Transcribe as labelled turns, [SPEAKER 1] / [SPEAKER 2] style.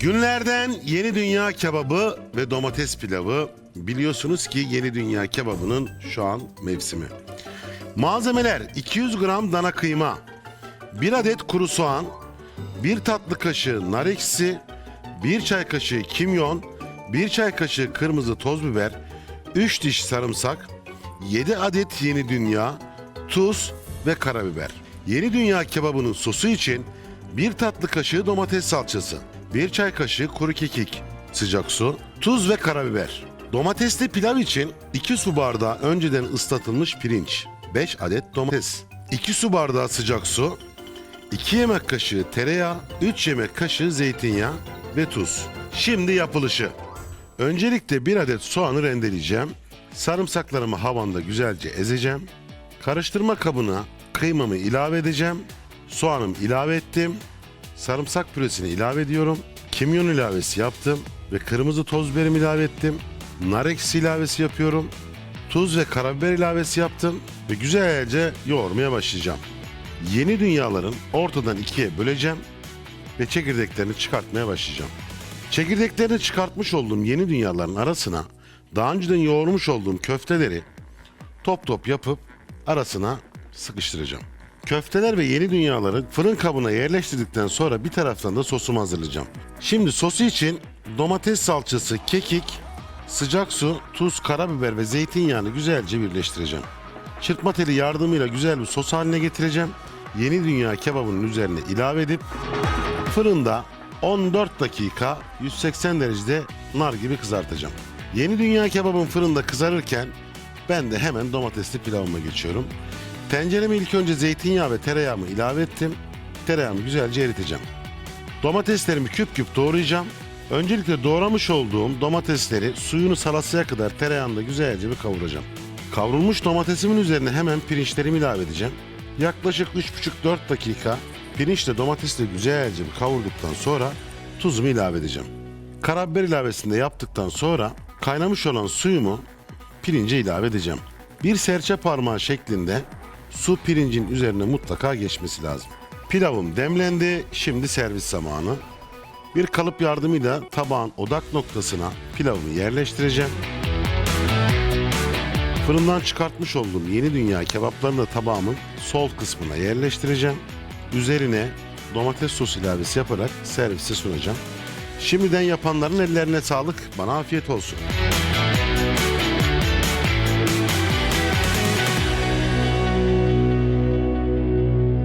[SPEAKER 1] Günlerden yeni dünya kebabı ve domates pilavı. Biliyorsunuz ki yeni dünya kebabının şu an mevsimi. Malzemeler 200 gram dana kıyma, 1 adet kuru soğan, 1 tatlı kaşığı nar ekşisi, 1 çay kaşığı kimyon, 1 çay kaşığı kırmızı toz biber, 3 diş sarımsak, 7 adet yeni dünya, tuz ve karabiber. Yeni dünya kebabının sosu için 1 tatlı kaşığı domates salçası, 1 çay kaşığı kuru kekik, sıcak su, tuz ve karabiber. Domatesli pilav için 2 su bardağı önceden ıslatılmış pirinç, 5 adet domates, 2 su bardağı sıcak su, 2 yemek kaşığı tereyağı, 3 yemek kaşığı zeytinyağı ve tuz. Şimdi yapılışı. Öncelikle bir adet soğanı rendeleyeceğim. Sarımsaklarımı havanda güzelce ezeceğim. Karıştırma kabına kıymamı ilave edeceğim. Soğanımı ilave ettim. Sarımsak püresini ilave ediyorum. Kimyon ilavesi yaptım ve kırmızı toz biberimi ilave ettim. Nar ekşisi ilavesi yapıyorum. Tuz ve karabiber ilavesi yaptım ve güzelce yoğurmaya başlayacağım. Yeni dünyaların ortadan ikiye böleceğim ve çekirdeklerini çıkartmaya başlayacağım. Çekirdeklerini çıkartmış olduğum yeni dünyaların arasına daha önceden yoğurmuş olduğum köfteleri top top yapıp arasına sıkıştıracağım. Köfteler ve yeni dünyaları fırın kabına yerleştirdikten sonra bir taraftan da sosumu hazırlayacağım. Şimdi sosu için domates salçası, kekik, sıcak su, tuz, karabiber ve zeytinyağını güzelce birleştireceğim. Çırpma teli yardımıyla güzel bir sos haline getireceğim. Yeni dünya kebabının üzerine ilave edip fırında 14 dakika 180 derecede nar gibi kızartacağım. Yeni dünya kebabın fırında kızarırken ben de hemen domatesli pilavıma geçiyorum. Tencereme ilk önce zeytinyağı ve tereyağımı ilave ettim. Tereyağımı güzelce eriteceğim. Domateslerimi küp küp doğrayacağım. Öncelikle doğramış olduğum domatesleri suyunu salasıya kadar tereyağında güzelce bir kavuracağım. Kavrulmuş domatesimin üzerine hemen pirinçlerimi ilave edeceğim. Yaklaşık 3,5-4 dakika pirinçle domatesle güzelce bir kavurduktan sonra tuzumu ilave edeceğim. Karabiber ilavesini de yaptıktan sonra kaynamış olan suyumu pirince ilave edeceğim. Bir serçe parmağı şeklinde su pirincin üzerine mutlaka geçmesi lazım. Pilavım demlendi, şimdi servis zamanı. Bir kalıp yardımıyla tabağın odak noktasına pilavımı yerleştireceğim. Fırından çıkartmış olduğum yeni dünya kebaplarını da tabağımın sol kısmına yerleştireceğim. Üzerine domates sosu ilavesi yaparak servise sunacağım. Şimdiden yapanların ellerine sağlık, bana afiyet olsun.